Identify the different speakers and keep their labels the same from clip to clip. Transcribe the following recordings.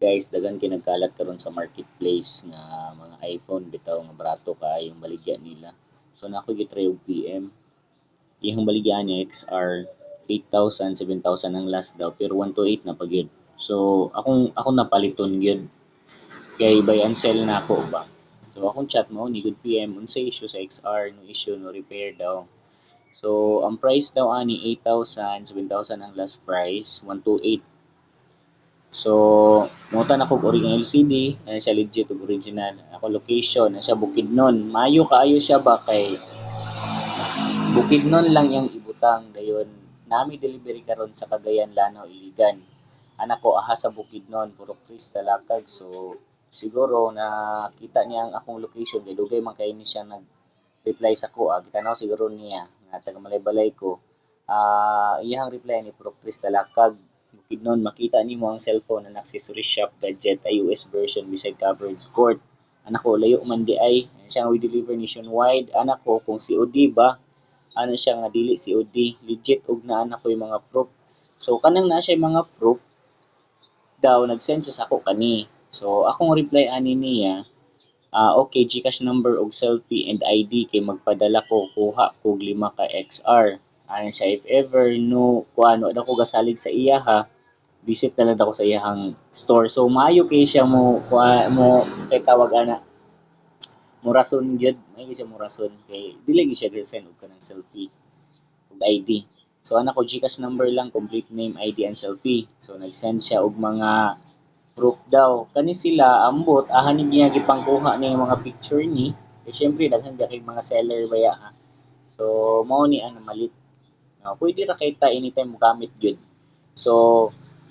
Speaker 1: guys dagan kay nagkalat karon sa marketplace nga mga iPhone bitaw nga barato kaayo yung baligya nila. So na ako gitry og PM iyang baligya niya XR 8,000 7,000 ang last daw pero 128 na pag yun so akong akong napaliton gyud. Kay buy and sell na ako ba? So akong chat mo ni good PM unsay issue sa XR no issue no repair daw. So ang price daw ani 8,000 7,000 ang last price 128 So, muta na kog original LCD, ano siya legit ug original. Ako location, ano siya Bukidnon. Mayo kaayo siya ba kay Bukidnon lang yang ibutang dayon. Nami delivery karon sa Cagayan, Lanao, Iligan. Anak ko aha sa Bukidnon, Purok Tris, Talakag. So, siguro na kita niya ang akong location kay man kay ni siya nag reply sa ko. Ah, kita na siguro niya nga taga Malay-Balay ko. Ah, iyang reply ni Purok Tris, Talakag Bukidnon, makita nimo ang cellphone na accessory shop gadget iOS version beside covered court. Anak ko, layo man di ay. Siya we deliver nationwide. Anak ko, kung COD ba, ano siya nga dili COD. Legit og na anak ko yung mga proof. So, kanang na siya yung mga proof, daw, nag-send siya sa ako kani. So, akong reply ani niya, ah okay, Gcash number og selfie and ID kay magpadala ko, kuha ko lima ka XR. Ano siya, if ever no, kung ano, ako gasalig sa iya ha, visit na lang ako sa iyang store. So maayo kay siya mo kuha mo kay tawag ana mo gyud may siya mo rason kay dili gyud siya send og kanang selfie ug ID. So ana ko Gcash number lang complete name, ID and selfie. So nag-send siya og mga proof daw. Kani sila ambot ahan ni niya gipangkuha ni mga picture ni. Kay syempre daghan kay mga seller baya ha. So mao ni ana malit. Uh, pwede ra kay ta anytime gamit gyud. So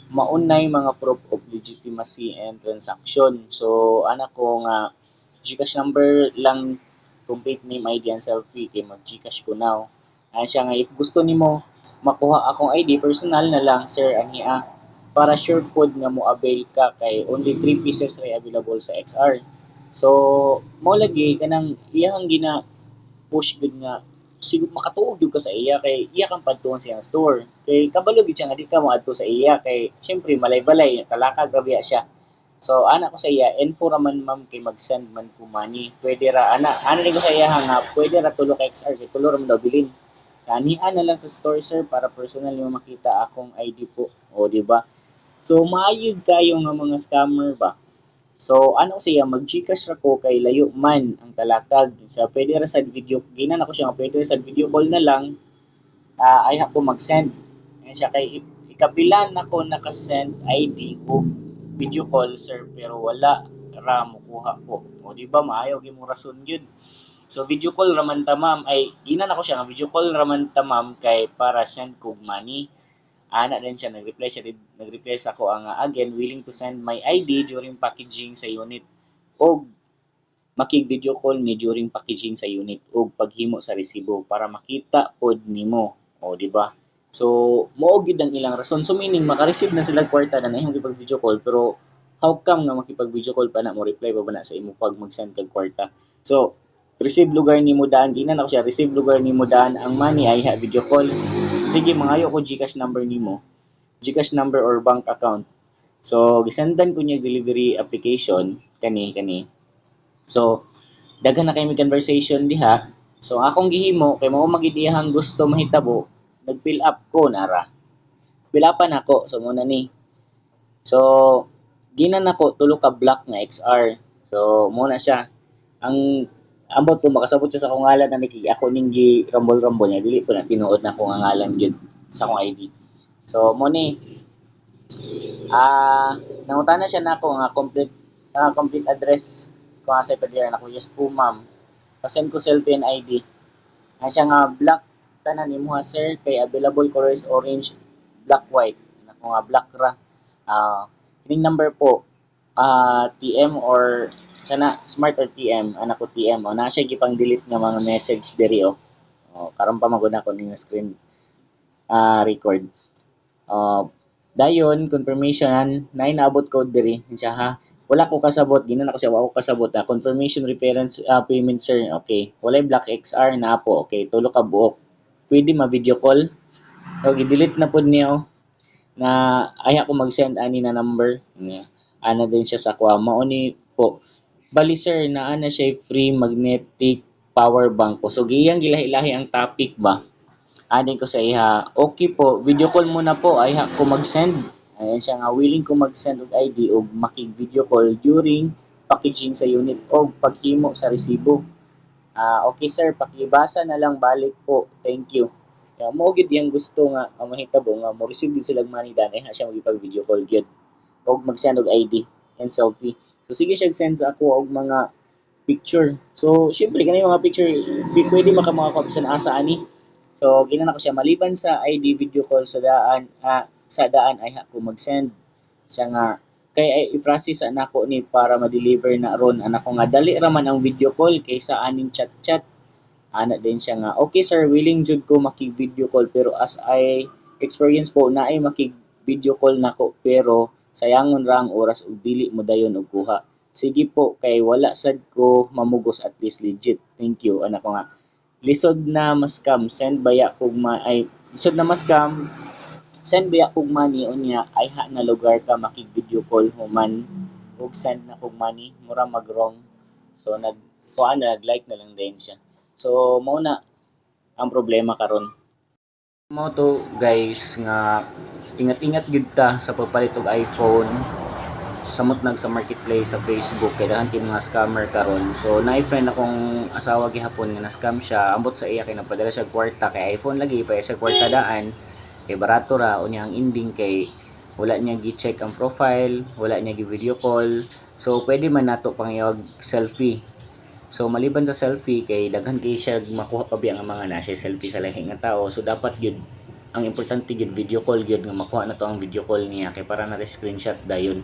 Speaker 1: maunay mga proof of legitimacy and transaction. So, anak ko nga, Gcash number lang complete name, ID, and selfie kay mag Gcash ko now. Ano siya nga, if gusto nimo makuha akong ID, personal na lang, sir, aniya, para sure code nga mo avail ka kay only 3 pieces ray available sa XR. So, mo lagi kanang iyang gina push good nga siguro makatuog gyud ka sa iya kay iya kang padtuon sa iyang store. Kay kabalo gid siya nga ka mo adto sa iya. Kay syempre malay-balay talaka gabi siya. So ana ko sa iya info man ma'am kay mag-send man ko money. Pwede ra ana ana ko sa iya nga pwede ra tulo ka XR kay tulo ra bilin kani ana lang sa store sir para personal mo makita akong ID po. O di ba? So maayod kayo nga mga scammer ba So, ano siya, mag-Gcash ra ko kay layo man ang talakag. So, pwede ra sa video, ginan ako siya, pwede ra sa video call na lang, uh, ay ako mag-send. Ayan siya, kay ikapilan ako nakasend ID o video call, sir, pero wala ra mukuha ko. O, di ba, maayaw, mo rason yun. So, video call raman ta ma'am, ay, ginan ako siya, nga, video call raman ta ma'am, kay para send kog money ana din siya nag-reply siya nag-reply sa ako ang again willing to send my ID during packaging sa unit og makig video call ni during packaging sa unit og paghimo sa resibo para makita pod nimo. O di ba? So mao gid ang ilang rason. So meaning maka-receive na sila kwarta na nahimo pag video call pero how come nga makipag video call pa na mo reply pa ba na sa imo pag mag-send kag kwarta? So receive lugar ni mo daan ginan ako siya. Receive lugar ni mo daan ang money ay ha video call. Sige mangayo ko Gcash number nimo. Gcash number or bank account. So gisendan ko niya delivery application. Kani kani. So daghan na kay mi conversation diha. So akong gihimo kay mao magidihang gusto mahitabo nag-fill up ko nara. Fill upan ako so muna ni. So ginan ako tulo ka block nga XR so muna siya. Ang ambot ko makasabot siya sa akong ngalan na niki ako ning gi rumble niya dili ko na tinuod na akong ngalan gyud sa akong ID so mo ni ah nangutana siya na ako nga complete uh, complete address ko nga sa ipadira na yes po ma'am. Pasend ko selfie and ID ang siya nga black tanan nimo ha sir kay available colors orange black white. Nako nga black ra. Ah uh, number po uh, TM or sana smart or TM anak ko TM o na siya gipang delete nga mga message diri o oh, karon pa maguna ko ning screen uh, record. Uh, dayon confirmation na inaabot code diri. Siya ha? Wala ko kasabot ginan ako siya wala ko kasabot na confirmation reference uh, payment sir. Okay. Walay black XR na po. Okay tulo ka buok pwede ma video call? O delete na pud niya oh, na ay ako mag-send ani na number. Niya. Ana din siya sa kuha mao po bali sir naa na siya free magnetic power bank ko. So giyang gilahi-lahi ang topic ba? Anin ko sa iha okay po video call muna po. Ay ha ko mag-send. Ayan siya nga willing ko mag-send og ID og makig video call during packaging sa unit o paghimo sa resibo. Ah, okay sir, pakibasa na lang balik po. Thank you. Kaya mo gid yang gusto nga ang nga mo receive sila money dan eh siya magipag video call gyud. Og mag-send og ID and selfie. So sige siya send sa ako og mga picture. So syempre kanay mga picture di pwede maka mga sa asa ani. So ginan ako siya maliban sa ID video call sa daan ah, sa daan ay ako mag-send siya nga kay ay i-process anak ko ni para ma-deliver na ron anak ko nga dali raman ang video call kaysa aning chat-chat ana din siya nga okay sir willing jud ko makig video call pero as I experience po na ay makig video call nako pero sayangon ra ang oras ug dili mo dayon og kuha. Sige po kay wala sad ko mamugos at least legit. Thank you anak ko nga. Lisod na mas scam send baya kog ma ay lisod na mas scam send biya kog money unya ay ha na lugar ka makig video call human ug send na kog money mura mag wrong. So nag kuha na nag like na lang din siya. So mao na ang problema karon mo to guys nga ingat-ingat gid ta sa pagpalit og iPhone samot nag sa marketplace sa Facebook kay daghan kay mga scammer karon so naay friend akong asawa gihapon nga na scam siya ambot sa iya kay napadala siya kwarta kay iPhone lagi pa siya kwarta daan kay barato ra unya ang ending kay wala niya gi-check ang profile, wala niya gi-video call. So pwede man nato pangyawag selfie. So maliban sa selfie kay daghan kay siya makuha pa biya nga mga na siya selfie sa lahi nga tao. So dapat gyud ang importante gyud video call gyud nga makuha na to ang video call niya kay para na screenshot dayon.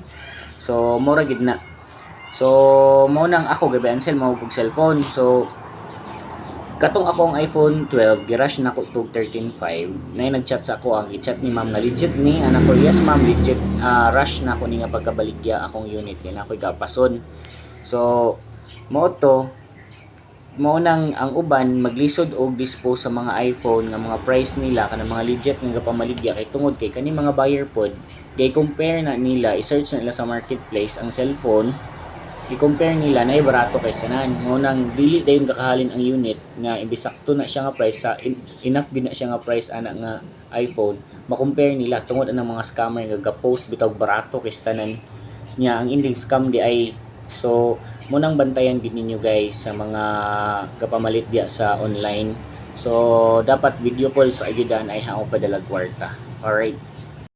Speaker 1: So mura gyud na. So mo nang ako gabi ansel mo kog cellphone. So katong akong iPhone 12 girush na ko tog 13.5 na nagchat sa ako ang i-chat ni ma'am na legit ni anak ko yes ma'am legit ah, rush na ko ni nga pagkabaligya akong unit na ako'y kapason so mo to mo nang ang uban maglisod og dispose sa mga iPhone nga mga price nila kanang mga legit nga pamaligya kay tungod kay kani mga buyer pod. Kay compare na nila i-search na nila sa marketplace ang cellphone. I-compare nila na barato kay sanan mo nang dili dayon kakahalin ang unit nga imbis sakto na siya nga price sa in- enough gid na siya nga price ana nga iPhone. Ma-compare nila tungod ang mga scammer nga ga-post bitaw barato kay tanan niya ang ending scam di ay so mo nang bantayan gid ninyo guys sa mga kapamalit diya sa online. So dapat video call sa ayudan ay hao padala kwarta. Alright